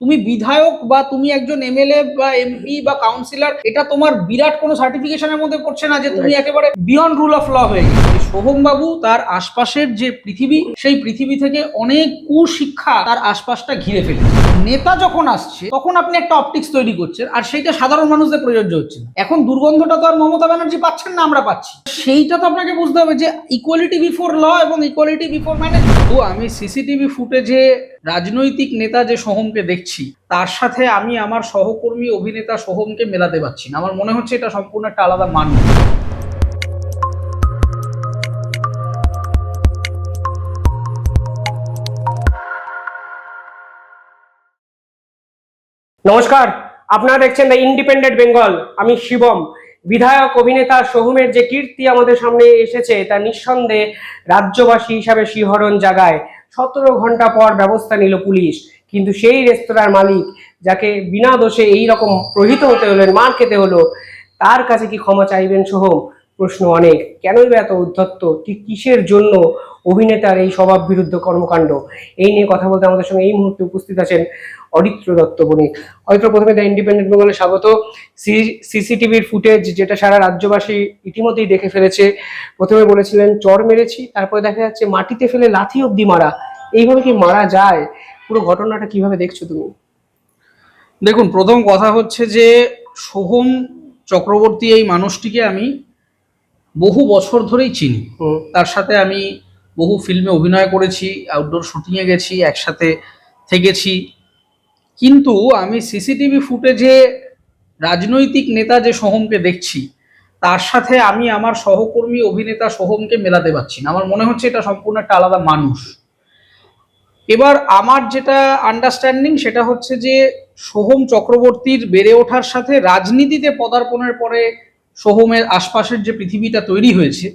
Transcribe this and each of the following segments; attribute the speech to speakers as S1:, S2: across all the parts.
S1: তুমি বিধায়ক বা তুমি একজন এমএলএ বা এমপি বা কাউন্সিলর এটা তোমার বিরাট কোনো সার্টিফিকেশনের মধ্যে পড়ছে না যে তুমি একেবারে বিয়ন্ড রুল অফ ল হয়ে গেছে। সোহম বাবু তার আশপাশের যে পৃথিবী সেই পৃথিবী থেকে অনেক কুশিক্ষা তার আশপাশটা ঘিরে ফেলেছে। নেতা যখন আসছে তখন আপনি একটা অপটিক্স তৈরি করছেন আর সেইটা সাধারণ মানুষদের প্রযোজ্য হচ্ছে না। এখন দুর্গন্ধটা তো আর মমতা ব্যানার্জি পাচ্ছেন না আমরা পাচ্ছি। সেইটা তো আপনাকে বুঝতে হবে যে ইকুয়ালিটি বিফোর ল এবং ইকুয়ালিটি বিফোর ম্যানেজ তো আমি সিসিটিভি ফুটেজে রাজনৈতিক নেতা যে সোহমকে দেখছি, তার সাথে আমি আমার সহকর্মী অভিনেতা সোহমকে মেলাতে পারছি না। আমার মনে হচ্ছে এটা সম্পূর্ণ একটা আলাদা মানুষ।
S2: নমস্কার, আপনারা দেখছেন দ্য ইন্ডিপেন্ডেন্ট বেঙ্গল আমি শিবম। বিধায়ক, অভিনেতা সোহমের যে কীর্তি আমাদের সামনে এসেছে, তা নিঃসন্দেহে রাজ্যবাসী হিসাবে শিহরণ জাগায়। সতেরো ঘণ্টা পর ব্যবস্থা নিল পুলিশ। কিন্তু সেই রেস্তোরাঁর মালিক, যাকে বিনা দোষে এইরকম প্রহিত হতে হলেন মার খেতে হলো, তার কাছে কি ক্ষমা চাইবেন সোহম? প্রশ্ন অনেক। কেনই বা এত উদ্ধত্ত? ঠিক কিসের জন্য অভিনেতার এই স্বভাব বিরুদ্ধ কর্মকাণ্ড? এই নিয়ে কথা বলতে আমাদের সঙ্গে এই মুহূর্তে উপস্থিত আছেন অরিত্র দত্ত বণিক। অরিত্র, প্রথমে দ্য ইন্ডিপেন্ডেন্ট বেঙ্গলে স্বাগত। সিসিটিভির ফুটেজ যেটা সারা রাজ্যবাসী ইতিমধ্যেই দেখে ফেলেছে। প্রথমে বলেছিলেন, চর মেরেছি, তারপরে দেখা যাচ্ছে মাটিতে ফেলে লাথি অব্দি মারা। এইভাবে কি মারা যায়? পুরো ঘটনাটা কীভাবে দেখছ তুমি?
S1: দেখুন, প্রথম কথা হচ্ছে যে সোহম চক্রবর্তী এই মানুষটিকে আমি বহু বছর ধরেই চিনি। তার সাথে আমি বহু ফিল্মে অভিনয় করেছি আউটডোর শুটিংয়ে গেছি একসাথে থেকেছি। কিন্তু আমি সিসিটিভি ফুটেজে রাজনৈতিক নেতা যে সোহমকে দেখছি তার সাথে আমি আমার সহকর্মী অভিনেতা সোহমকে মেলাতে পারছি না। আমার মনে হচ্ছে এটা সম্পূর্ণ একটা আলাদা মানুষ। এবার আমার যেটা আন্ডারস্ট্যান্ডিং সেটা হচ্ছে যে সোহম চক্রবর্তীর বেড়ে ওঠার সাথে রাজনীতিতে পদার্পণের পরে সোহমের আশপাশের যে পৃথিবীটা তৈরি হয়েছে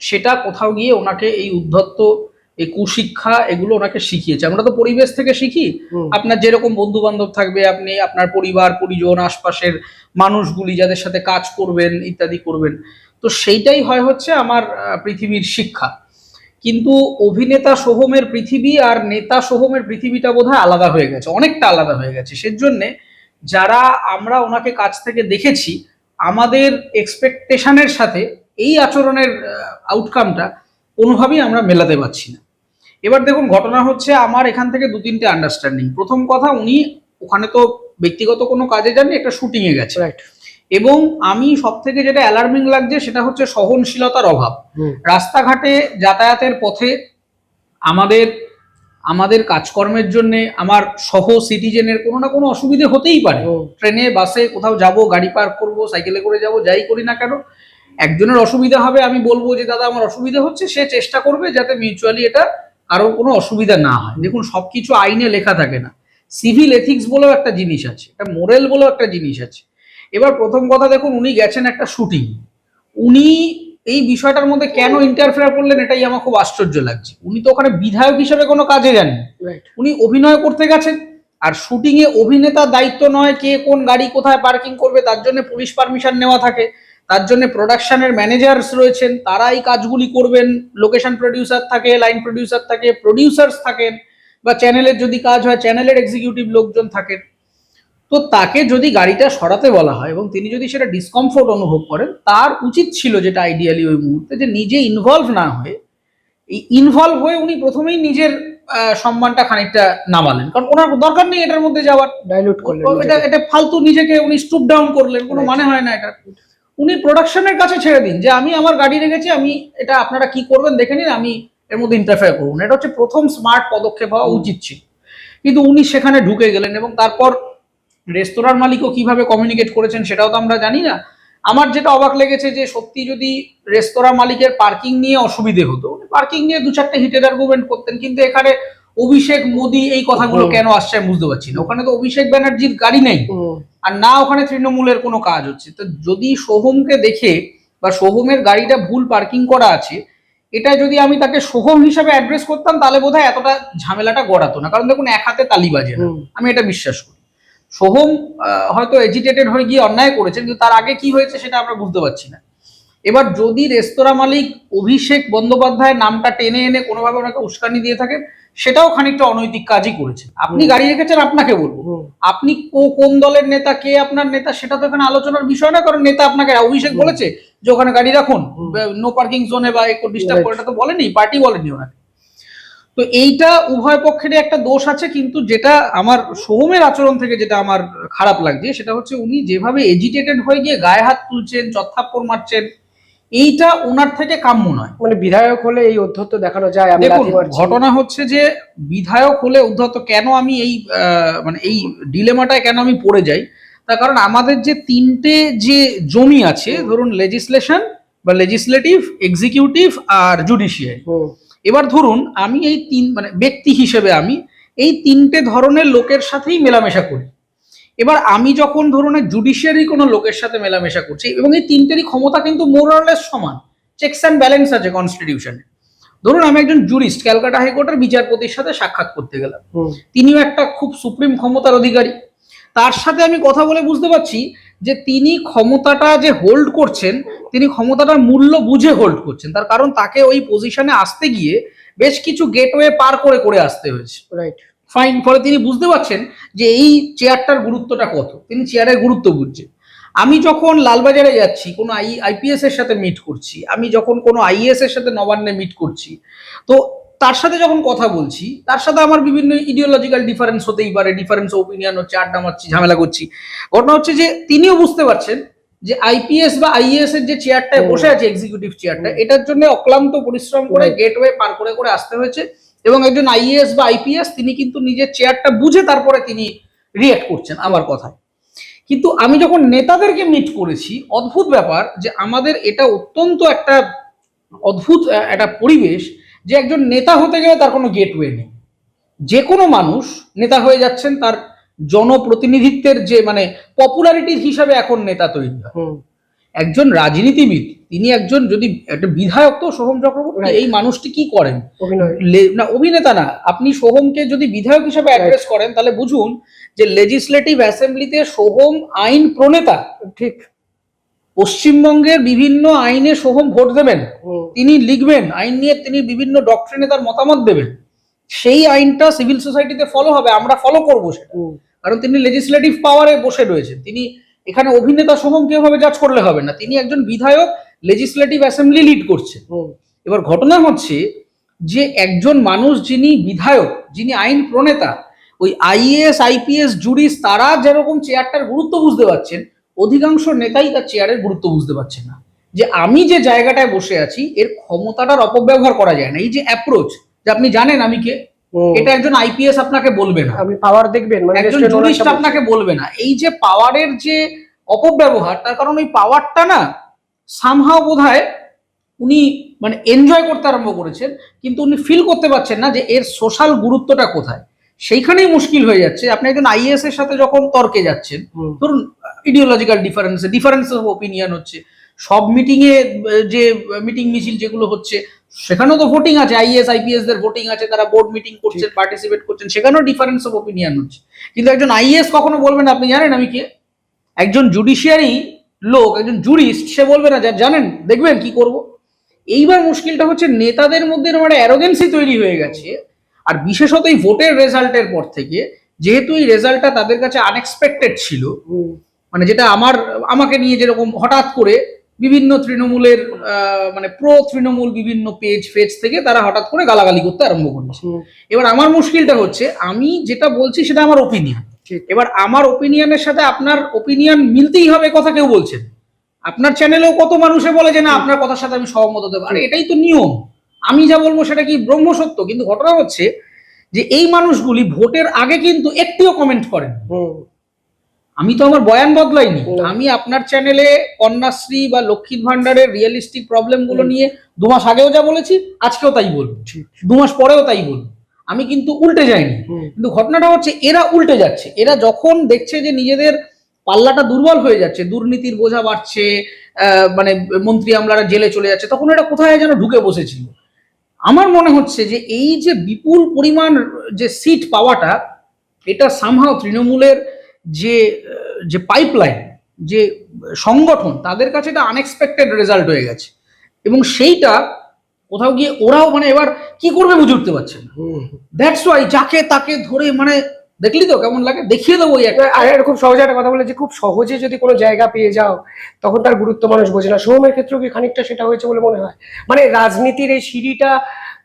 S1: সেটা কোথাও গিয়ে ওনাকে এই উদ্ধত্ত এই কুশিক্ষা এগুলো ওনাকে শিখিয়েছে। আমরা তো পরিবেশ থেকে শিখি। আপনার যেরকম বন্ধু বান্ধব থাকবে আপনি আপনার পরিবার পরিজন আশপাশের মানুষগুলি যাদের সাথে কাজ করবেন ইত্যাদি করবেন। তো সেইটাই হয় হচ্ছে আমার পৃথিবীর শিক্ষা। কিন্তু অভিনেতা সোহমের পৃথিবী আর নেতা সোহমের পৃথিবীটা বোধহয় আলাদা হয়ে গেছে অনেকটা আলাদা হয়ে গেছে। সেজন্যে যারা আমরা ওনাকে কাছ থেকে দেখেছি আমাদের এক্সপেকটেশনের সাথে এই আচরণের আউটকামটা কোনোভাবেই আমরা মেলাতে পারছি না। এবার দেখুন ঘটনা হচ্ছে আমার এখান থেকে দু তিনটে আন্ডারস্ট্যান্ডিং প্রথম কথা উনি ওখানে তো ব্যক্তিগত কোনো কাজে যাননি একটা শুটিংয়ে গেছে।
S2: রাইট
S1: এবং আমি সব থেকে যেটা অ্যালার্মিং লাগছে সেটা হচ্ছে সহনশীলতার অভাব। রাস্তাঘাটে যাতায়াতের পথে আমাদের আমাদের কাজকর্মের জন্য আমার সহ সিটিজেনের কোনো না কোনো অসুবিধে হতেই পারে। ট্রেনে বাসে কোথাও যাব গাড়ি পার্ক করব সাইকেলে করে যাব যাই করি না কেন একজনের অসুবিধা হবে আমি বলব যে দাদা আমার অসুবিধা হচ্ছে। সে চেষ্টা করবে যাতে মিউচুয়ালি এটা কারোর কোনো অসুবিধা না হয়। দেখুন সব কিছু আইনে লেখা থাকে না। সিভিল এথিক্স বলেও একটা জিনিস আছে একটা মোরেল বলেও একটা জিনিস আছে। এবার প্রথম কথা দেখুন উনি গেছেন একটা শুটিং উনি এই বিষয়টার মধ্যে কেন ইন্টারফেয়ার করলেন এটাই আমার খুব আশ্চর্য লাগছে। উনি তো ওখানে বিধায়ক হিসেবে কোনো কাজে যাননি।
S2: রাইট
S1: উনি অভিনয় করতে গেছেন আর শুটিং এ অভিনেতার দায়িত্ব নয় কে কোন গাড়ি কোথায় পার্কিং করবে তার জন্য পুলিশ পারমিশন নেওয়া থাকে তার জন্য প্রোডাকশনের ম্যানেজার্স রয়েছেন তারা এই কাজগুলি করবেন লোকেশন প্রডিউসার থাকে লাইন প্রডিউসার থাকে প্রডিউসার্স থাকেন বা চ্যানেলের যদি কাজ হয় চ্যানেলের এক্সিকিউটিভ লোকজন থাকেন। তো তাকে যদি গাড়িটা সরাতে বলা হয় এবং তিনি যদি সেটা ডিসকমফোর্ট অনুভব করেন তার উচিত ছিল যেটা আইডিয়ালি ওই মুহূর্তে যে নিজে ইনভলভ না হয়ে এই ইনভলভ হয়ে উনি প্রথমেই নিজের সম্মানটা খানিকটা নামালেন। কারণ ওনার দরকার নেই এটার মধ্যে যাওয়ার।
S2: ডাইলুট করলেন
S1: এটা এটা ফালতু নিজেকে উনি স্টুপ ডাউন করলেন কোনো মানে হয় না এটা। উনি প্রোডাকশনের কাছে ছেড়ে দিন যে আমি আমার গাড়ি রেখেছি আমি এটা আপনারা কি করবেন দেখে নিন আমি এর মধ্যে ইন্টারফেয়ার করব না। এটা হচ্ছে প্রথম স্মার্ট পদক্ষেপ হওয়া উচিত ছিল। কিন্তু উনি সেখানে ঢুকে গেলেন এবং তারপর রেস্তোরাঁর মালিকও কীভাবে কমিউনিকেট করেছেন সেটাও তো আমরা জানি না। আমার যেটা অবাক লেগেছে যে সত্যি যদি রেস্তোরাঁ মালিকের পার্কিং নিয়ে অসুবিধে হতো পার্কিং নিয়ে দু চারটে হিটের আর্গুমেন্ট করতেন কিন্তু এখানে অভিষেক মোদি এই কথাগুলো কেন আসছে আমি বুঝতে পারছি না। ওখানে তো অভিষেক ব্যানার্জির গাড়ি নেই। আর না ওখানে তৃণমূলের কোনো কাজ হচ্ছে। তো যদি সোহমকে দেখে বা সোহমের গাড়িটা ভুল পার্কিং করা আছে এটা যদি আমি তাকে সোহম হিসাবে অ্যাড্রেস করতাম তাহলে বোধহয় এতটা ঝামেলাটা গড়াতো না। কারণ দেখুন এক হাতে তালি বাজে না। আমি এটা বিশ্বাস করি। সোহম হয়তো এজিটেটেড হয়ে গিয়ে অন্যায় করেছেন কিন্তু তার আগে কি হয়েছে সেটা আমরা বুঝতে পারছি না। এবার যদি রেস্তোরাঁ মালিক অভিষেক বন্দ্যোপাধ্যায়ের নামটা টেনে এনে কোনোভাবে ওনাকে উস্কানি দিয়ে থাকেন সেটাও খানিকটা অনৈতিক কাজই করেছেন। আপনি গাড়ি রেখেছেন আপনাকে বলব। আপনি কো- কোন দলের নেতা কে আপনার নেতা সেটা তো এখানে আলোচনার বিষয় না কারণ নেতা আপনাকে অভিষেক বলেছে যে ওখানে গাড়ি রাখুন নো পার্কিং জোনে বা একটু ডিস্টার্ব করে এটা তো বলেনি পার্টি বলেনি ওনাকে। তো এইটা উভয় পক্ষেরই একটা দোষ আছে কিন্তু যেটা আমার সোহমের আচরণ থেকে যেটা আমার খারাপ লাগছে সেটা হচ্ছে উনি যেভাবে এজিটেটেড হয়ে গিয়ে গায়ে হাত তুলছেন চত্থাপ্পর মারছেন এইটা ওনার থেকে কাম্য নয়।
S2: মানে বিধায়ক হলে এই অধ্যত্ত দেখানো যায়
S1: দেখুন ঘটনা হচ্ছে যে বিধায়ক হলে উদ্ধত কেন আমি এই মানে এই ডিলেমাটায় কেন আমি পড়ে যাই? তার কারণ আমাদের যে তিনটে যে জমি আছে ধরুন লেজিসলেশন বা লেজিসলেটিভ এক্সিকিউটিভ আর জুডিশিয়ারি এবার ধরুন আমি এই তিন মানে ব্যক্তি হিসেবে আমি এই তিনটে ধরনের লোকের সাথেই মেলামেশা করি। এবার আমি যখন ধরুন জুডিশিয়ারি কোনো লোকের সাথে মেলামেশা করছি এবং এই তিনটেরই ক্ষমতা কিন্তু মোরালেস সমান। চেকস অ্যান্ড ব্যালেন্স আছে কনস্টিটিউশনে ধরুন আমি একজন জুরিস্ট ক্যালকাটা হাইকোর্টের বিচারপতির সাথে সাক্ষাৎ করতে গেলাম। তিনিও একটা খুব সুপ্রিম ক্ষমতার অধিকারী। তার সাথে আমি কথা বলে বুঝতে পারছি যে তিনি ক্ষমতাটা যে হোল্ড করছেন তিনি ক্ষমতাটার মূল্য বুঝে হোল্ড করছেন। তার কারণ তাকে ওই পজিশনে আসতে গিয়ে বেশ কিছু গেটওয়ে পার করে করে আসতে হয়েছে।
S2: রাইট
S1: ফাইন ফলে তিনি বুঝতে পারছেন যে এই চেয়ারটার গুরুত্বটা কত। তিনি চেয়ারের গুরুত্ব বুঝছেন। আমি যখন লালবাজারে যাচ্ছি কোনো আই আইপিএস এর সাথে মিট করছি আমি যখন কোনো আইএস এর সাথে নবান্নে মিট করছি তো তার সাথে যখন কথা বলছি তার সাথে আমার বিভিন্ন ইডিওলজিক্যাল ডিফারেন্স হতেই পারে ডিফারেন্স ওপিনিয়ন হচ্ছে আড্ডা মারছি ঝামেলা করছি। ঘটনা হচ্ছে যে তিনিও বুঝতে পারছেন যে আইপিএস বা আইএস এর যে চেয়ারটায় বসে আছে এক্সিকিউটিভ চেয়ারটা এটার জন্য অক্লান্ত পরিশ্রম করে. গেটওয়ে পার করে করে আসতে হয়েছে এবং একজন আইএএস বা আইপিএস তিনি কিন্তু নিজের চেয়ারটা বুঝে তারপরে তিনি রিয়েক্ট করছেন আমার কথায়। কিন্তু আমি যখন নেতাদেরকে মিট করেছি অদ্ভুত ব্যাপার যে আমাদের এটা অত্যন্ত একটা অদ্ভুত একটা পরিবেশ যে একজন নেতা হতে গেলে তার কোনো গেটওয়ে নেই। যে কোনো মানুষ নেতা হয়ে যাচ্ছেন তার জনপ্রতিনিধিত্বের যে মানে পপুলারিটির হিসাবে এখন নেতা তৈরি হয়। একজন রাজনীতিবিদ তিনি একজন যদি একটা বিধায়ক তো সোহম চক্রবর্তী এই মানুষটি কি করেন? না অভিনেতা না আপনি সোহমকে যদি বিধায়ক হিসেবে অ্যাড্রেস করেন তাহলে বুঝুন যে লেজিসলেটিভ অ্যাসেম্বলিতে সোহম আইন প্রণেতা।
S2: ঠিক।
S1: পশ্চিমবঙ্গের বিভিন্ন আইনে সোহম ভোট দেবেন। তিনি লিখবেন আইন নিয়ে তিনি বিভিন্ন ডক্ট্রিনে তার মতামত দেবেন। সেই আইনটা সিভিল সোসাইটিতে ফলো হবে আমরা ফলো করব সেটা। কারণ তিনি লেজিসলেটিভ পাওয়ারে বসে রয়েছেন। তিনি এখানে অভিনেতা সোহমকে এভাবে জাজ করলে হবে না। তিনি একজন বিধায়ক লেজিসলেটিভ অ্যাসেম্বলি লিড করছেন। এবার ঘটনা হচ্ছে যে একজন মানুষ যিনি বিধায়ক যিনি আইন প্রণেতা ওই আইএএস আইপিএস জুডিস তারা যেরকম চেয়ারটার গুরুত্ব বুঝতে পারছেন অধিকাংশ নেতাই তার চেয়ারের গুরুত্ব বুঝতে পারছেন না। যে আমি যে জায়গাটায় বসে আছি এর ক্ষমতাটার অপব্যবহার করা যায় না। এই যে অ্যাপ্রোচ যে আপনি জানেন আমি কে এটা একজন আইপিএস আপনাকে বলবে না।
S2: আপনি পাওয়ার দেখবেন মানে
S1: একজন জুরিস্ট আপনাকে বলবে না। এই যে পাওয়ারের যে অপব্যবহার তার কারণ ওই পাওয়ারটা না সামহাও বোধ উনি মানে এনজয় করতে আরম্ভ করেছেন কিন্তু উনি ফিল করতে পারছেন না যে এর সোশ্যাল গুরুত্বটা কোথায়। সেইখানেই মুশকিল হয়ে যাচ্ছে। আপনি একজন আইএস এর সাথে যখন তর্কে যাচ্ছেন ধরুন ideological difference difference of opinion হচ্ছে। সব মিটিং এ যে মিটিং মিছিল যেগুলো হচ্ছে সেখানেও তো ভোটিং আছে আইএস আইপিএস দের ভোটিং আছে তারা বোর্ড মিটিং করছেন পার্টিসিপেট করছেন সেখানেও ডিফারেন্স অফ ওপিনিয়ন হচ্ছে। কিন্তু একজন আইএস কখনো বলবে না আপনি জানেন আমি কে? একজন জুডিশিয়ারি লোক একজন জুরিস্ট সে বলবে না যা- জানেন দেখবেন কি করব? এইবার মুশকিলটা হচ্ছে নেতাদের মধ্যে এরকম একটা অ্যারোগেন্সি তৈরি হয়ে গেছে আর বিশেষত এই ভোটের রেজাল্টের পর থেকে যেহেতু এই রেজাল্টটা তাদের কাছে আনএক্সপেক্টেড ছিল মানে যেটা আমার আমাকে নিয়ে যেরকম হঠাৎ করে বিভিন্ন তৃণমূলের মানে প্রো তৃণমূল বিভিন্ন পেজ ফেজ থেকে তারা হঠাৎ করে গালাগালি করতে আরম্ভ করেছে। এবার আমার মুশকিলটা হচ্ছে আমি যেটা বলছি সেটা আমার ওপিনিয়ন এবার আমার ওপিনিয়নের সাথে আপনার ওপিনিয়ন মিলতেই হবে কথা কেউ বলছেন আপনার চ্যানেলেও কত মানুষে বলে যে না আপনার কথার সাথে আমি সহমত হতে পারি। এটাই তো নিয়ম। আমি যা বলব সেটা কি ব্রহ্মসত্য কিন্তু ঘটনা হচ্ছে যে এই মানুষগুলি ভোটের আগে কিন্তু একটিও কমেন্ট করেন আমি তো আমার বয়ান বদলাইনি। আমি আপনার চ্যানেলে কন্যাশ্রী বা লক্ষ্মীর ভান্ডারের রিয়েলিস্টিক
S2: প্রবলেমগুলো
S1: নিয়ে দু মাস আগেও যা বলেছি আজকেও তাই বলব। দু মাস পরেও তাই বলব। আমি কিন্তু উল্টে যাইনি। কিন্তু ঘটনাটা হচ্ছে এরা উল্টে যাচ্ছে। এরা যখন দেখছে যে নিজেদের পাল্লাটা দুর্বল হয়ে যাচ্ছে দুর্নীতির বোঝা বাড়ছে মানে মন্ত্রী আমলারা জেলে চলে যাচ্ছে তখন এটা কোথায় যেন ঢুকে বসেছিল। আমার মনে হচ্ছে যে এই যে বিপুল পরিমাণ যে সিট পাওয়াটা এটা সামহাও তৃণমূলের যে যে পাইপলাইন যে সংগঠন তাদের কাছে এটা আনএক্সপেক্টেড রেজাল্ট হয়ে গেছে। এবং সেইটা কোথাও গিয়ে ওরাও মানে এবার কি করবে বুঝে উঠতে পারছে না। দ্যাটস ওয়াই যাকে তাকে ধরে মানে দেখলি তো কেমন লাগে? দেখিয়ে দেবো
S2: আর খুব সহজে একটা কথা বলে যে খুব সহজে যদি কোনো জায়গা পেয়ে যাও তখন তার গুরুত্ব মানুষ বোঝে না। সোহমের ক্ষেত্রেও কি খানিকটা সেটা হয়েছে বলে মনে হয়? মানে রাজনীতির এই সিঁড়িটা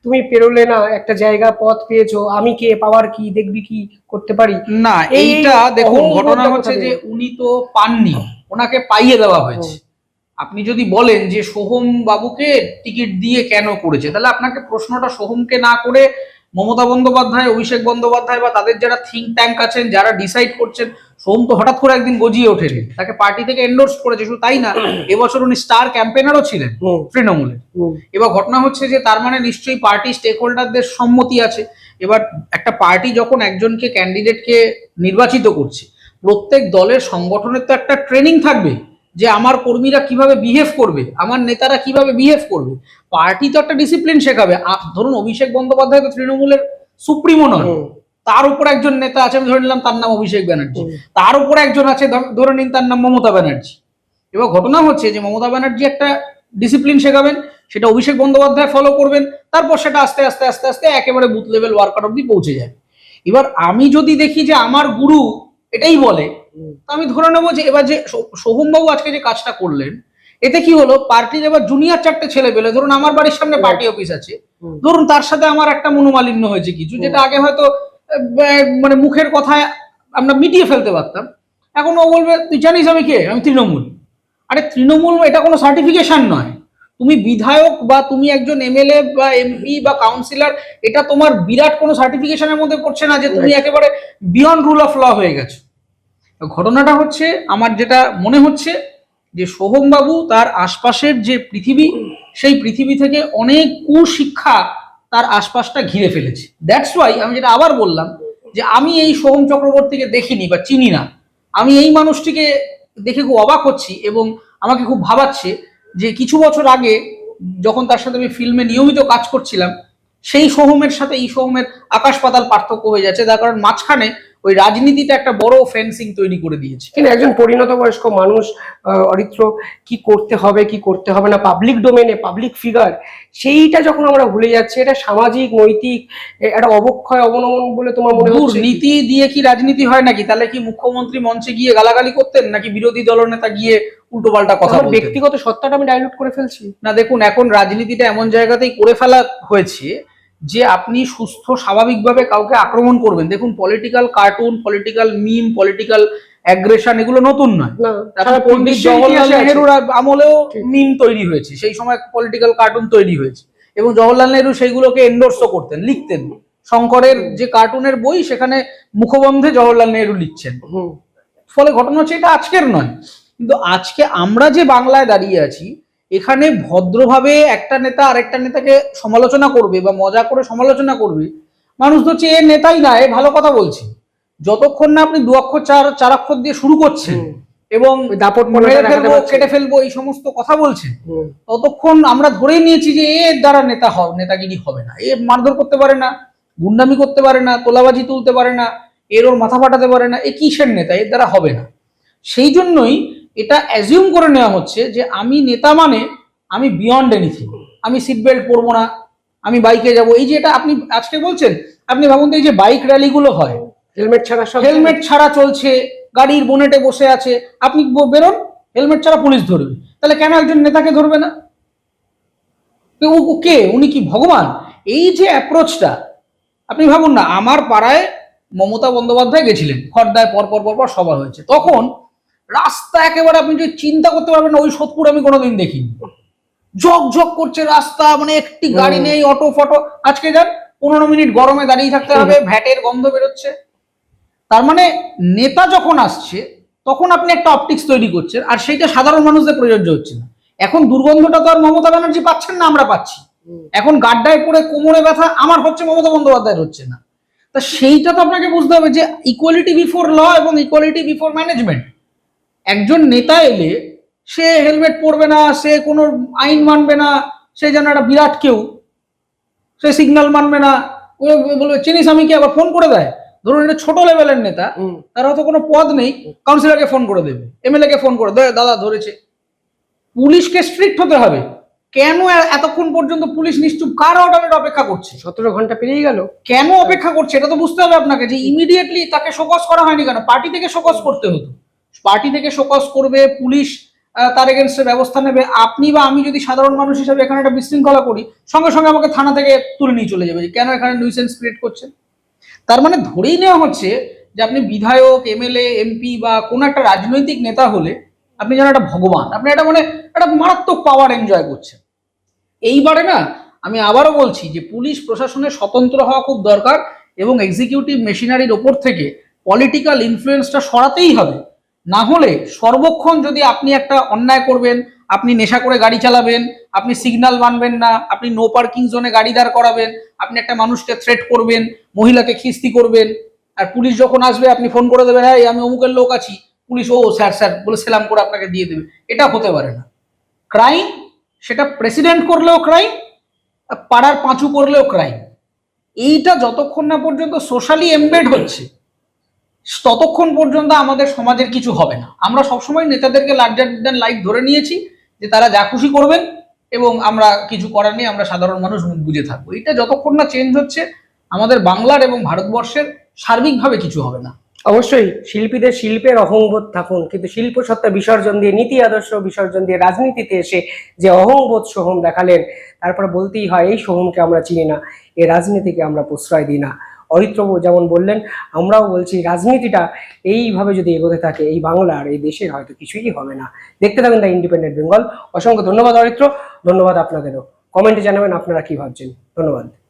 S2: তুমি পেরোলে না একটা জায়গা পথ পেয়েছ আমি কে পাওয়ার কি দেখবি কি করতে পারি?
S1: না এইটা দেখুন ঘটনা হচ্ছে যে উনি তো পাননি ওনাকে পাইয়ে দেওয়া হয়েছে। আপনি যদি বলেন যে সোহম বাবুকে টিকিট দিয়ে কেন করেছে তাহলে আপনাকে প্রশ্নটা সোহমকে না করে মমতা বন্দ্যোপাধ্যায় অভিষেক বন্দ্যোপাধ্যায় বা তাদের যারা থিঙ্ক ট্যাঙ্ক আছেন যারা ডিসাইড করছেন সোহম তো হঠাৎ করে একদিন গজিয়ে ওঠেনি। তাকে পার্টি থেকে এন্ডোর্স করেছে শুধু তাই না এবছর উনি স্টার ক্যাম্পেনারও ছিলেন
S2: হুম,
S1: এবার ঘটনা হচ্ছে যে তার মানে নিশ্চয়ই পার্টি স্টেক হোল্ডারদের সম্মতি আছে। এবার একটা পার্টি যখন একজনকে ক্যান্ডিডেটকে নির্বাচিত করছে প্রত্যেক দলের সংগঠনের তো একটা ট্রেনিং থাকবে যে আমার কর্মীরা কীভাবে বিহেভ করবে আমার নেতারা কীভাবে বিহেভ করবে। পার্টি তো একটা ডিসিপ্লিন শেখাবে। ধরুন অভিষেক বন্দ্যোপাধ্যায় তো তৃণমূলের সুপ্রিমো নয়। তার উপর একজন নেতা আছে আমি ধরে নিলাম তার নাম অভিষেক ব্যানার্জি। তার উপর একজন আছে ধরে নিন তার নাম মমতা ব্যানার্জি। এবার ঘটনা হচ্ছে যে মমতা ব্যানার্জি একটা ডিসিপ্লিন শেখাবেন সেটা অভিষেক বন্দ্যোপাধ্যায় ফলো করবেন তারপর সেটা আস্তে আস্তে আস্তে আস্তে একেবারে বুথ লেভেল ওয়ার্কার অব্দি পৌঁছে যাবে। এবার আমি যদি দেখি যে আমার গুরু এটাই বলে আমি ধরে নেব যে এবার যে সোহমবাবু আজকে যে কাজটা করলেন এতে কি হলো? পার্টির এবার জুনিয়র চারটে ছেলে পেলে ধরুন আমার বাড়ির সামনে পার্টি অফিস আছে ধরুন তার সাথে আমার একটা মনোমালিন্য হয়েছে কিছু যেটা আগে হয়তো মানে মুখের কথায় আমরা মিটিয়ে ফেলতে পারতাম। এখন ও বলবে তুই জানিস আমি কে? আমি তৃণমূল। আরে তৃণমূল এটা কোনো সার্টিফিকেশন নয়। তুমি বিধায়ক বা তুমি একজন এমএলএ বা এমপি বা কাউন্সিলর এটা তোমার বিরাট কোনো সার্টিফিকেশনের মধ্যে পড়ছে না যে তুমি একেবারে বিয়ন্ড রুল অফ ল হয়ে গেছো। ঘটনাটা হচ্ছে আমার যেটা মনে হচ্ছে যে সোহম বাবু তার আশপাশের যে পৃথিবী সেই পৃথিবী থেকে অনেক কুশিক্ষা তার আশপাশটা ঘিরে ফেলেছে। দ্যাটস ওয়াই আমি যেটা আবার বললাম যে আমি এই সোহম চক্রবর্তীকে দেখিনি বা চিনি না। আমি এই মানুষটিকে দেখে খুব অবাক হচ্ছি এবং আমাকে খুব ভাবাচ্ছে যে কিছু বছর আগে যখন তার সাথে আমি ফিল্মে নিয়মিত কাজ করছিলাম, সেই সোহমের সাথে এই সোহমের আকাশ পাতাল পার্থক্য হয়ে যাচ্ছে। তার কারণ মাঝখানে ওই রাজনীতিটা একটা বড় ফেন্সিং তৈরি করে দিয়েছে।
S2: কিন্তু একজন পরিণত বয়স্ক মানুষ অরিত্র কি করতে হবে কি করতে হবে না পাবলিক ডোমেনে পাবলিক ফিগার সেইটা যখন আমরা ভুলে যাচ্ছি এটা সামাজিক নৈতিক একটা অবক্ষয় অবনমন বলে তোমার মনে হচ্ছে?
S1: নীতি দিয়ে কি রাজনীতি হয় নাকি? তাহলে কি মুখ্যমন্ত্রী মঞ্চে গিয়ে গালাগালি করতেন নাকি বিরোধী দলনেতা গিয়ে উল্টোপাল্টা কথা
S2: ব্যক্তিগত সত্তাটা আমি ডাইলুট করে ফেলছি।
S1: না দেখুন এখন রাজনীতিটা এমন জায়গাতেই করে ফেলা হয়েছে যে আপনি সুস্থ স্বাভাবিকভাবে কাউকে আক্রমণ করবেন। দেখুন political cartoon political meme political aggression এগুলো নতুন নয়। জওহরলাল নেহরুর আমলেও মিম তৈরি হয়েছে। সেই সময় পলিটিক্যাল কার্টুন তৈরি হয়েছে। এবং জওহরলাল নেহরু সেইগুলোকে এন্ডোর্সও করতেন লিখতেন। শঙ্করের যে কার্টুনের বই সেখানে মুখবন্ধে জওহরলাল নেহরু লিখছেন। ফলে ঘটনা হচ্ছে এটা আজকের নয়। কিন্তু আজকে আমরা যে বাংলায় দাঁড়িয়ে আছি এখানে ভদ্রভাবে একটা নেতা আরেকটা নেতাকে সমালোচনা করবে বা মজা করে সমালোচনা করবে মানুষ ধরছে এ নেতাই না এ ভালো কথা বলছে। যতক্ষণ না আপনি দু অক্ষর চার চার অক্ষর দিয়ে শুরু করছেন এবং
S2: দাপট
S1: কেটে ফেলব এই সমস্ত কথা বলছেন ততক্ষণ আমরা ধরেই নিয়েছি যে এর দ্বারা নেতা হবে নেতাগিরি হবে না। এ মারধর করতে পারে না গুন্ডামি করতে পারে না তোলাবাজি তুলতে পারে না এর ওর মাথা ফাটাতে পারে না এ কিসের নেতা এর দ্বারা হবে না। সেই জন্যই এটা অ্যাজিউম করে নেওয়া হচ্ছে যে আমি নেতা মানে আমি বিয়ন্ড এনিথিং আমি সিট বেল্ট পরবো না আমি বাইকে যাব। এই যে এটা আপনি আজকে বলছেন আপনি ভাবুন তো এই যে বাইক র্যালিগুলো হয়
S2: হেলমেট ছাড়া সব
S1: হেলমেট ছাড়া চলছে গাড়ির বোনেটে বসে আছে। আপনি বেরোন হেলমেট ছাড়া পুলিশ ধরবে। তাহলে কেন একজন নেতাকে ধরবে না? কে? উনি কি ভগবান? এই যে অ্যাপ্রোচটা আপনি ভাবুন না আমার পাড়ায় মমতা বন্দ্যোপাধ্যায় গেছিলেন। খর্দায় পর পর পর পর সভা হয়েছে। তখন রাস্তা একেবারে আপনি যদি চিন্তা করতে পারবেন ওই সোদপুর আমি কোনোদিন দেখিনি। ঝক ঝক করছে রাস্তা মানে একটি গাড়ি নেই অটো ফটো। আজকে যান পনেরো মিনিট গরমে দাঁড়িয়ে থাকতে হবে ভ্যাটের গন্ধ বেরোচ্ছে। তার মানে নেতা যখন আসছে তখন আপনি একটা অপটিক্স তৈরি করছেন আর সেইটা সাধারণ মানুষদের প্রযোজ্য হচ্ছে না। এখন দুর্গন্ধটা তো আর মমতা ব্যানার্জি পাচ্ছেন না আমরা পাচ্ছি। এখন গাড্ডায় পড়ে কোমরে ব্যথা আমার হচ্ছে মমতা বন্দ্যোপাধ্যায়ের হচ্ছে না। তা সেইটা তো আপনাকে বুঝতে হবে যে ইকুয়ালিটি বিফোর ল এবং ইকুয়ালিটি বিফোর ম্যানেজমেন্ট একজন নেতা এলে সে হেলমেট পরবে না সে কোনো আইন মানবে না সে যেন একটা বিরাট কেউ সে সিগন্যাল মানবে না। ও বলবে চিনিস আমি কি? আবার ফোন করে দেয়। ধরুন এটা ছোট লেভেলের নেতা তার হয়তো কোনো পদ নেই কাউন্সিলরকে ফোন করে দেবে এমএলএ কে ফোন করে দে দাদা ধরেছে। পুলিশকে স্ট্রিক্ট হতে হবে। কেন এতক্ষণ পর্যন্ত পুলিশ নিশ্চুপ? কার অর্ডারের অপেক্ষা করছে?
S2: সতেরো ঘণ্টা পেরিয়ে গেল।
S1: কেন অপেক্ষা করছে? এটা তো বুঝতে হবে আপনাকে যে ইমিডিয়েটলি তাকে শোকজ করা হয়নি কেন? পার্টি থেকে শোকজ করতে হতো। পার্টি থেকে শোকজ করবে, পুলিশ তার এগেনস্টে ব্যবস্থা নেবে। আপনি বা আমি যদি সাধারণ মানুষ হিসাবে এখানে একটা বিশৃঙ্খলা করি, সঙ্গে সঙ্গে আমাকে থানা থেকে তুলে নিয়ে চলে যাবে কেন এখানে নিউসেন্স ক্রিয়েট করছেন? তার মানে ধরেই নেওয়া হচ্ছে যে আপনি বিধায়ক, এমএলএ, এমপি বা কোনো একটা রাজনৈতিক নেতা হলে আপনি যেন একটা ভগবান, আপনি একটা মানে একটা মারাত্মক পাওয়ার এনজয় করছেন। এইবারে না, আমি আবারও বলছি যে পুলিশ প্রশাসনের স্বতন্ত্র হওয়া খুব দরকার এবং এক্সিকিউটিভ মেশিনারির ওপর থেকে পলিটিক্যাল ইনফ্লুয়েন্সটা সরাতেই হবে। না হলে সর্বক্ষণ যদি আপনি একটা অন্যায় করবেন, আপনি নেশা করে গাড়ি চালাবেন, আপনি সিগন্যাল মানবেন না, আপনি নো পার্কিং জোনে গাড়ি দাঁড় করাবেন, আপনি একটা মানুষকে থ্রেট করবেন, মহিলাকে খিস্তি করবেন, আর পুলিশ যখন আসবে, আপনি ফোন করে দেবেন হ্যাঁ আমি অমুকের লোক আছি। পুলিশ, ও স্যার স্যার বলে সেলাম করে আপনাকে দিয়ে দেবে। এটা হতে পারে না। ক্রাইম সেটা প্রেসিডেন্ট করলেও ক্রাইম পাড়ার পাঁচু করলেও ক্রাইম এইটা যতক্ষণ না পর্যন্ত সোশ্যালি এমবেড হচ্ছে ততক্ষণ পর্যন্ত আমাদের সমাজের কিছু হবে না। আমরা সবসময় নেতাদেরকে লার্জার দেন লাইফ ধরে নিয়েছি যে তারা যা খুশি করবেন এবং আমরা কিছু করার নেই, আমরা সাধারণ মানুষ মুখ বুঝে থাকব। এটা যতক্ষণ না চেঞ্জ হচ্ছে, আমাদের বাংলার এবং ভারতবর্ষের সার্বিকভাবে কিছু হবে না।
S2: অবশ্যই শিল্পীদের শিল্পের অহংবোধ থাকুন, কিন্তু শিল্প সত্তা বিসর্জন দিয়ে, নীতি আদর্শ বিসর্জন দিয়ে রাজনীতিতে এসে যে অহংবোধ সোহম দেখালেন, তারপরে বলতেই হয়, এই সোহমকে আমরা চিনি না, এই রাজনীতিকে আমরা প্রশ্রয় দিই না। অরিত্রবাবু যেমন বললেন, আমরাও বলছি রাজনীতিটা এইভাবে যদি এগোতে থাকে, এই বাংলার এই দেশের হয়তো কিছুই হবে না। দেখতে থাকুন দ্য ইন্ডিপেন্ডেন্ট বেঙ্গল। অসংখ্য ধন্যবাদ অরিত্র। ধন্যবাদ আপনাদেরও। কমেন্টে জানাবেন আপনারা কি ভাবছেন। ধন্যবাদ।